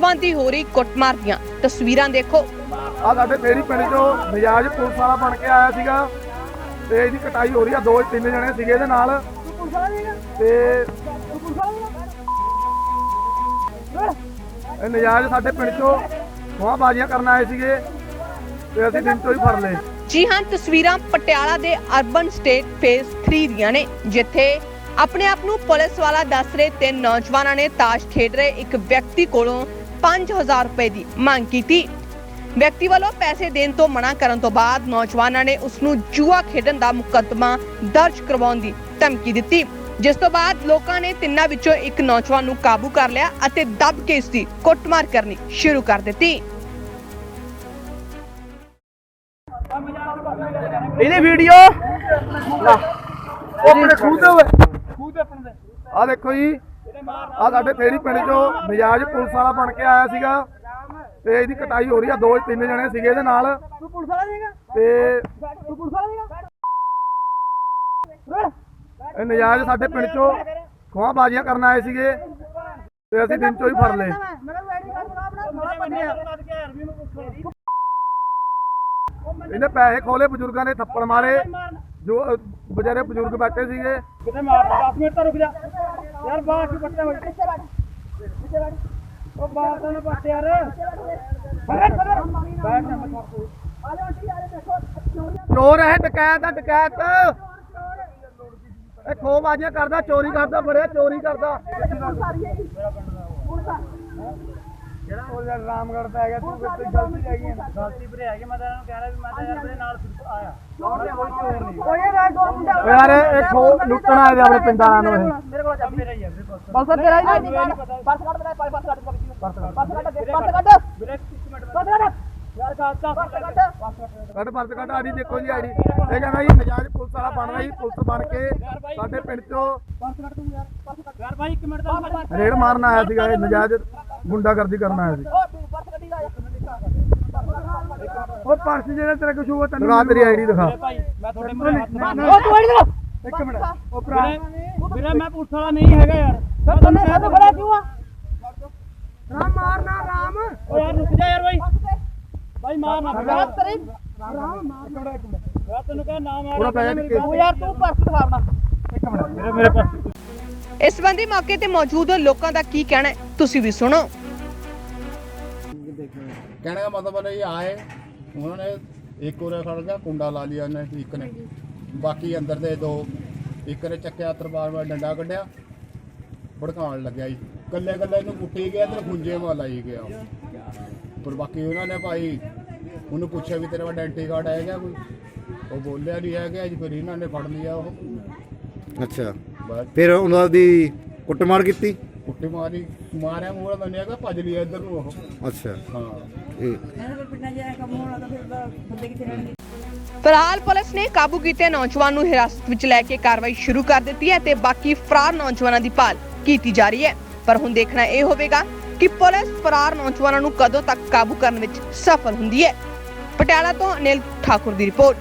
ਹੋ ਰਹੀ ਕੁੱਟਮਾਰ ਦੀਆਂ ਤਸਵੀਰਾਂ ਦੇਖੋ। ਆ ਸਾਡੇ ਫੇਰੀ ਪਿੰਡ ਚੋਂ ਨਜਾਇਜ਼ ਪੁਲਿਸ ਵਾਲਾ ਬਣ ਕੇ ਆਇਆ ਸੀਗਾ। ਤੇ ਇਹਦੀ ਕਟਾਈ ਹੋ ਰਹੀ ਆ ਦੋ ਤਿੰਨ ਜਣੇ ਸੀਗੇ ਇਹਦੇ ਨਾਲ। ਤੇ ਇਹ ਨਜਾਇਜ਼ ਸਾਡੇ ਪਿੰਡ ਚੋਂ ਖੋਹਾਂ ਬਾਜ਼ੀਆਂ ਕਰਨ ਆਏ ਸੀਗੇ ਤੇ ਅਸੀਂ ਦਿਨ ਚੋਂ ਹੀ ਫੜ ਲਏ। ਜੀ ਹਾਂ ਤਸਵੀਰਾਂ ਪਟਿਆਲਾ ਦੇ ਅਰਬਨ ਸਟੇਟ ਫੇਸ 3 ਦੀਆਂ ਨੇ ਜਿੱਥੇ ਆਪਣੇ ਆਪ ਨੂੰ ਪੁਲਿਸ ਵਾਲਾ ਦੱਸ ਰਹੇ ਤਿੰਨ ਨੌਜਵਾਨਾਂ ਨੇ ਤਾਸ਼ ਖੇਡ ਰਹੇ। ਇੱਕ ਵਿਅਕਤੀ ਕੋਲੋਂ 5000 ਰੁਪਏ ਦੀ ਮੰਗ ਕੀਤੀ। ਵਿਅਕਤੀ ਵੱਲੋਂ ਪੈਸੇ ਦੇਣ ਤੋਂ ਮਨਾ ਕਰਨ ਤੋਂ ਬਾਅਦ ਨੌਜਵਾਨਾਂ ਨੇ ਉਸ ਨੂੰ ਜੂਆ ਖੇਡਣ ਦਾ ਮੁਕੱਦਮਾ ਦਰਜ ਕਰਵਾਉਣ ਦੀ ਧਮਕੀ ਦਿੱਤੀ। ਜਿਸ ਤੋਂ ਬਾਅਦ ਲੋਕਾਂ ਨੇ ਤਿੰਨਾਂ ਵਿੱਚੋਂ ਇੱਕ ਨੌਜਵਾਨ ਨੂੰ ਕਾਬੂ ਕਰ ਲਿਆ ਅਤੇ ਦੱਬ ਕੇ ਇਸ ਦੀ ਕੁੱਟਮਾਰ ਕਰਨੀ ਸ਼ੁਰੂ ਕਰ ਦਿੱਤੀ। ਇਹਦੀ ਵੀਡੀਓ ਉਹ ਆਪਣੇ ਆ ਦੇਖੋ ਜੀ। ਆ ਸਾਡੇ ਫੇਰੀ ਪਿੰਡ ਚੋਂ ਨਜਾਇਜ਼ ਪੁਲਿਸ ਵਾਲਾ ਬਣ ਕੇ ਆਇਆ ਸੀਗਾ ਤੇ ਇਹਦੀ ਕਟਾਈ ਹੋ ਰਹੀ ਆ ਦੋ ਤਿੰਨ ਜਣੇ ਸੀਗੇ ਇਹਦੇ ਨਾਲ ਤੂੰ ਪੁਲਿਸ ਵਾਲਾ ਨਹੀਂਗਾ ਤੇ ਤੂੰ ਪੁਲਿਸ ਵਾਲਾ ਨਹੀਂਗਾ ਇਹ ਨਜਾਇਜ਼ ਸਾਡੇ ਪਿੰਡ ਚੋਂ ਖੋਹਾਂ ਬਾਜ਼ੀਆਂ ਕਰਨ ਆਏ ਸੀਗੇ ਤੇ ਅਸੀਂ ਦਿਨ ਚੋਂ ਹੀ ਫੜ ਲਏ ਮੇਰਾ ਵੈਡੀ ਕਾਰਡ ਬਣਾ ਬਣਾ ਥੋੜਾ ਪੱਟਿਆ ਇਹਨੇ ਪੈਸੇ ਖੋਲੇ ਬਜ਼ੁਰਗਾਂ ਨੇ ਥੱਪੜ ਮਾਰੇ। ਜੋ ਅ, ਵਿਚਾਰੇ ਬਜ਼ੁਰਗ ਬੈਠੇ ਸੀਗੇ। ਕਿਤੇ ਮਾਰ 10 ਮਿੰਟ ਤਾਂ ਰੁਕ ਜਾ। ਯਾਰ ਬਾਹਰ ਕਿਉਂ ਪੱਟਿਆ ਹੋਇਆ? ਉਹ ਬਾਹਰ ਤਾਂ ਨਾ ਪੱਟ ਯਾਰ। ਬੈਠ ਬੈਠ। ਚੋਰ ਹੈ ਡਕੈਤ ਆ ਡਕੈਤ। ਇਹ ਖੋਹ ਬਾਜ਼ੀਆਂ ਕਰਦਾ ਚੋਰੀ ਕਰਦਾ ਬੜਿਆ ਚੋਰੀ ਕਰਦਾ। ਜਿਹੜਾ ਉਹ ਯਾਰ ਰਾਮਗੜ੍ਹ ਪੈ ਗਿਆ ਤੂੰ ਕਿੱਥੇ ਗਲਤੀ ਰਹਿ ਗਈ ਹੈ ਗਲਤੀ ਭਰੇ ਆ ਗਈ ਮੈਂ ਤਾਂ ਇਹਨਾਂ ਨੂੰ ਕਹਿ ਰਿਹਾ ਵੀ ਮੈਂ ਤਾਂ ਯਾਰ ਤੇਰੇ ਨਾਲ ਆਇਆ। ਕੋਈ ਚੋਰ ਨਹੀਂ। ਓਏ ਯਾਰ ਦੋ ਮੁੰਡਾ ਓ ਯਾਰ ਇਹ ਇਹ ਖੋਹ ਲੁੱਟਣ ਆਏ ਦੇ ਆਪਣੇ ਪਿੰਡਾਂ ਵਾਲਿਆਂ ਨੂੰ ਇਹ। ਮੇਰੇ ਕੋਲ ਚੱਲ ਮੇਰਾ ਹੀ ਹੈ ਮੇਰੇ ਕੋਲ ਬਸ ਤੇਰਾ ਹੀ ਨਹੀਂ ਪਰਸ ਕੱਢ ਮੇਰਾ ਪਰਸ ਕੱਢ। ਪਰਸ ਕੱਢ। ਪਰਸ ਕੱਢ ਪਰਸ ਕੱਢ। ਵੀਰੇ ਇੱਕ ਮਿੰਟ ਪਰਸ ਕੱਢ। ਯਾਰ ਕਾਚਾ ਪਰਸ ਕੱਢ। ਕੱਢ। ਪਰਸ ਕੱਢ। ਆੜੀ ਦੇਖੋ ਜੀ ਆੜੀ ਇਹ ਕਹਿੰਦਾ ਜੀ ਨਜਾਇਜ਼ ਪੁਲਿਸ ਵਾਲਾ ਬਣ ਰਿਹਾ ਜੀ ਪੁਲਿਸ ਬਣ ਕੇ ਸਾਡੇ ਪਿੰਡ ਚੋਂ ਪਰਸ ਕੱਢ ਤੂੰ ਯਾਰ ਪਰਸ ਕੱਢ। ਯਾਰ ਭਾਈ ਇੱਕ ਮਿੰਟ ਦਾ ਰੇਡ ਮਾਰਨ ਆਇਆ ਸੀਗਾ ਇਹ ਨਜਾਇਜ਼। ਗੁੰਡਾਗਰਦੀ ਕਰਨ ਆਇਆ ਸੀ। ਉਹ ਪਰਸ ਜਿਹੜਾ ਤੇਰੇ ਕੋਲ ਸ਼ੂਗਾ ਤੈਨੂੰ ਦਿਖਾ ਤੇਰੀ ਆਈਡੀ ਦਿਖਾ। ਭਾਈ ਮੈਂ ਤੁਹਾਡੇ ਮੂਹਰੇ ਹੱਥ ਬੰਨ ਓ ਤੂੰ ਆੜੀ ਇੱਕ ਮਿੰਟ। ਉਹ ਭਰਾ ਵੀਰੇ ਮੈਂ ਪੁਲਿਸ ਵਾਲਾ ਨਹੀਂ ਹੈਗਾ ਯਾਰ। ਮੈਂ ਤੈਨੂੰ ਕਹਿ ਤਾ ਖੜਾ ਕਿਉਂ ਆ? ਰਾਮ ਮਾਰਨਾ ਰਾਮ। ਓ ਯਾਰ ਰੁਕ ਜਾ ਯਾਰ ਭਾਈ ਭਾਈ ਮਾਰ ਨਾ। ਰਾਤ ਤੇਰੀ ਯਾਰ ਤੈਨੂੰ ਕਹਿ ਨਾ ਮਾਰ। ਉਹਦਾ ਪੈ ਜਾ ਕੇ- ਓ ਯਾਰ ਤੂੰ ਪਰਸ ਦਿਖਾ ਆਪਣਾ। ਇੱਕ ਮਿੰਟ। ਮੇਰੇ ਮੇਰੇ ਪਾਸ ਇਸ ਸੰਬੰਧੀ ਮੌਕੇ ਤੇ ਮੌਜੂਦ ਲੋਕਾਂ ਦਾ ਕੀ ਕਹਿਣਾ ਹੈ? ਤੁਸੀਂ ਵੀ ਸੁਣੋ। कहने का मतलब है ये आए उन्होंने एक कोरे खड़ गया कुंडा ला लिया ने एक ने बाकी अंदर दे दो ਇੱਕ ਨੇ ਚੱਕਿਆ ਤਰਪਾਲ ਵਾਲਾ ਡੰਡਾ ਕੱਢਿਆ ਭੜਕਾਉਣ ਲੱਗਿਆ ਜੀ ਕੱਲੇ ਕੱਲੇ ਨੂੰ ਕੁੱਟੀ ਗਿਆ ਤੇ ਖੁੰਝੇ ਵਾਲਾ ਹੀ ਗਿਆ ਪਰ ਬਾਕੀ ਉਹਨਾਂ ਨੇ ਭਾਈ ਉਹਨੂੰ ਪੁੱਛਿਆ ਵੀ ਤੇਰੇ ਕੋਲ ਆਇਡੈਂਟੀ ਕਾਰਡ ਹੈਗਾ ਕੋਈ ਉਹ ਬੋਲਿਆ ਨਹੀਂ ਹੈਗਾ ਜੀ ਫਿਰ ਇਹਨਾਂ ਨੇ ਫੜ ਲਿਆ ਉਹ ਅੱਛਾ ਬਸ ਫਿਰ ਉਹਨਾਂ ਦੀ ਕੁੱਟਮਾਰ ਕੀਤੀ ਕੁੱਟੀ ਮਾਰੀ ਮਾਰਿਆ ਮੂਹਰਾ ਤਾਂ ਨਹੀਂ ਹੈਗਾ ਭੱਜ ਲਿਆ ਇੱਧਰ ਨੂੰ ਉਹ ਅੱਛਾ ਹਾਂ ਇਹ ਫਿਲਹਾਲ ਪੁਲਿਸ ਨੇ ਕਾਬੂ ਕੀਤੇ ਨੌਜਵਾਨ ਨੂੰ ਹਿਰਾਸਤ ਵਿੱਚ ਲੈ ਕੇ ਕਾਰਵਾਈ ਸ਼ੁਰੂ ਕਰ ਦਿੱਤੀ ਹੈ ਤੇ ਬਾਕੀ ਫਰਾਰ ਨੌਜਵਾਨਾਂ ਦੀ ਭਾਲ ਕੀਤੀ ਜਾ ਰਹੀ ਹੈ। ਪਰ ਹੁਣ ਦੇਖਣਾ ਇਹ ਹੋਵੇਗਾ ਕਿ ਪੁਲਿਸ ਫਰਾਰ ਨੌਜਵਾਨਾਂ ਨੂੰ ਕਦੋਂ ਤੱਕ ਕਾਬੂ ਕਰਨ ਵਿੱਚ ਸਫਲ ਹੁੰਦੀ ਹੈ। ਪਟਿਆਲਾ ਤੋਂ ਅਨਿਲ ਠਾਕੁਰ ਦੀ ਰਿਪੋਰਟ।